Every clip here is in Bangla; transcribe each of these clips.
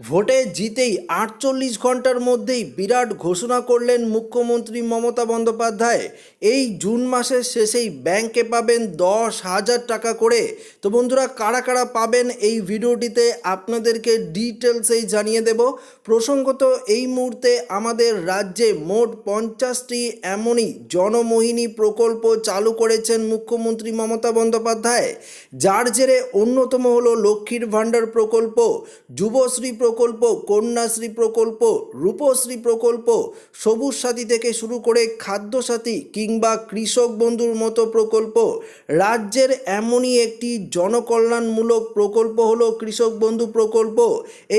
ভোটে জিতেই আটচল্লিশ ঘণ্টার মধ্যেই বিরাট ঘোষণা করলেন মুখ্যমন্ত্রী মমতা বন্দ্যোপাধ্যায়। এই জুন মাসের শেষেই ব্যাংকে পাবেন দশ হাজার টাকা করে। তো বন্ধুরা, কারা কারা পাবেন এই ভিডিওটিতে আপনাদেরকে ডিটেলসেই জানিয়ে দেব। প্রসঙ্গত, এই মুহূর্তে আমাদের রাজ্যে মোট পঞ্চাশটি এমনই জনমোহিনী প্রকল্প চালু করেছেন মুখ্যমন্ত্রী মমতা বন্দ্যোপাধ্যায়। যার জেরে অন্যতম হলো লক্ষ্মীর ভাণ্ডার প্রকল্প। যুবশ্রী প্রকল্প, কন্যাশ্রী প্রকল্প, রূপশ্রী প্রকল্প, সবুজ সাথী থেকে শুরু করে খাদ্যসাথী কিংবা কৃষক বন্ধুর মতো প্রকল্প, রাজ্যের এমনই একটি জনকল্যাণমূলক প্রকল্প হলো কৃষক বন্ধু প্রকল্প।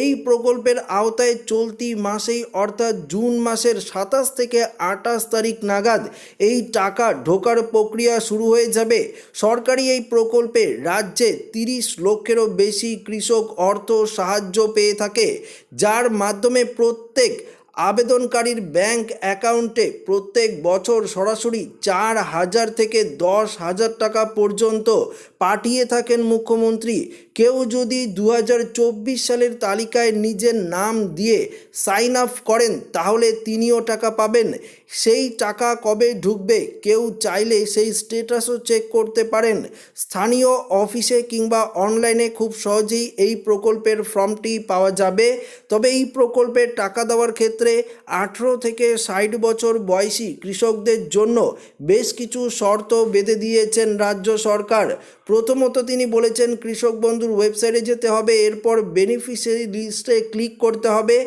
এই প্রকল্পের আওতায় চলতি মাসেই অর্থাৎ জুন মাসের সাতাশ থেকে আঠাশ তারিখ নাগাদ এই টাকা ঢোকার প্রক্রিয়া শুরু হয়ে যাবে। সরকারি এই প্রকল্পে রাজ্যে তিরিশ লক্ষেরও বেশি কৃষক অর্থ সাহায্য পেয়ে থাকে। যার মাধ্যমে প্রত্যেক আবেদনকারীর ব্যাংক অ্যাকাউন্টে প্রত্যেক বছর সরাসরি চার হাজার থেকে দশ হাজার টাকা পর্যন্ত পাঠিয়ে থাকেন মুখ্যমন্ত্রী। কেউ যদি দু হাজার চব্বিশ সালের তালিকায় নিজের নাম দিয়ে সাইন আপ করেন, তাহলে তিনিও টাকা পাবেন। সেই টাকা কবে ঢুকবে কেউ চাইলে সেই স্টেটাসও চেক করতে পারেন। স্থানীয় অফিসে কিংবা অনলাইনে খুব সহজেই এই প্রকল্পের ফর্মটি পাওয়া যাবে। তবে এই প্রকল্পের টাকা দেওয়ার ক্ষেত্রে আঠেরো থেকে ষাট বছর বয়সী কৃষকদের জন্য বেশ কিছু শর্ত বেঁধে দিয়েছেন রাজ্য সরকার। প্রথমত তিনি বলেছেন, কৃষক বন্ধুর ওয়েবসাইটে যেতে হবে, এরপর বেনিফিশিয়ারি লিস্টে ক্লিক করতে হবে।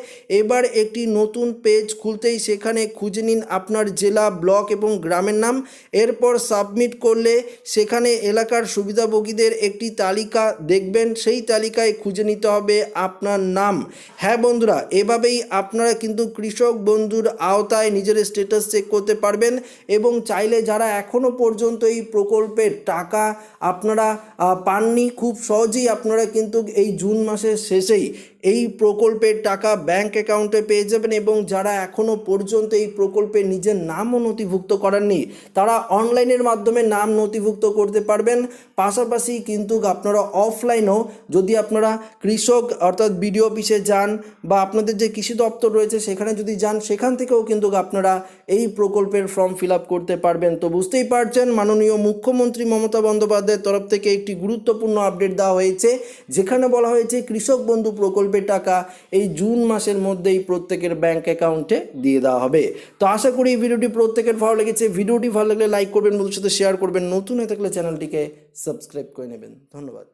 এবার একটি নতুন পেজ খুলতেই সেখানে খুঁজে নিন আপনার জেলা, ব্লক এবং গ্রামের নাম। এরপর সাবমিট করলে সেখানে এলাকার সুবিধাভোগীদের একটি তালিকা দেখবেন, সেই তালিকায় খুঁজে নিতে হবে আপনার নাম। হ্যাঁ বন্ধুরা, এভাবেই আপনারা কিন্তু কৃষক বন্ধুর আওতায় নিজের স্ট্যাটাস চেক করতে পারবেন এবং চাইলে যারা এখনও পর্যন্ত এই প্রকল্পের টাকা আপনারা আহ, পাননি খুব সহজেই আপনারা কিন্তু এই জুন মাসের শেষেই এই প্রকল্পের টাকা ব্যাংক অ্যাকাউন্টে পেয়ে যাবেন এবং যারা এখনও পর্যন্ত এই প্রকল্পে নিজের নামও নথিভুক্ত করাননি, তারা অনলাইনের মাধ্যমে নাম নথিভুক্ত করতে পারবেন। পাশাপাশি কিন্তু আপনারা অফলাইনেও যদি আপনারা কৃষক অর্থাৎ বিডিও অফিসে যান বা আপনাদের যে কৃষি দপ্তর রয়েছে সেখানে যদি যান, সেখান থেকেও কিন্তু আপনারা এই প্রকল্পের ফর্ম ফিল আপ করতে পারবেন। তো বুঝতেই পারছেন, মাননীয় মুখ্যমন্ত্রী মমতা বন্দ্যোপাধ্যায়ের তরফ থেকে একটি গুরুত্বপূর্ণ আপডেট দেওয়া হয়েছে, যেখানে বলা হয়েছে কৃষক বন্ধু প্রকল্পের টাকা এই জুন মাসের মধ্যেই প্রত্যেকের ব্যাঙ্ক অ্যাকাউন্টে দিয়ে দেওয়া হবে। তো আশা করি এই ভিডিওটি প্রত্যেকের ভালো লেগেছে। ভিডিওটি ভালো লাগলে লাইক করবেন বন্ধুর সাথে শেয়ার করবেন। নতুন হয়ে থাকলে চ্যানেলটিকে সাবস্ক্রাইব করে নেবেন। ধন্যবাদ।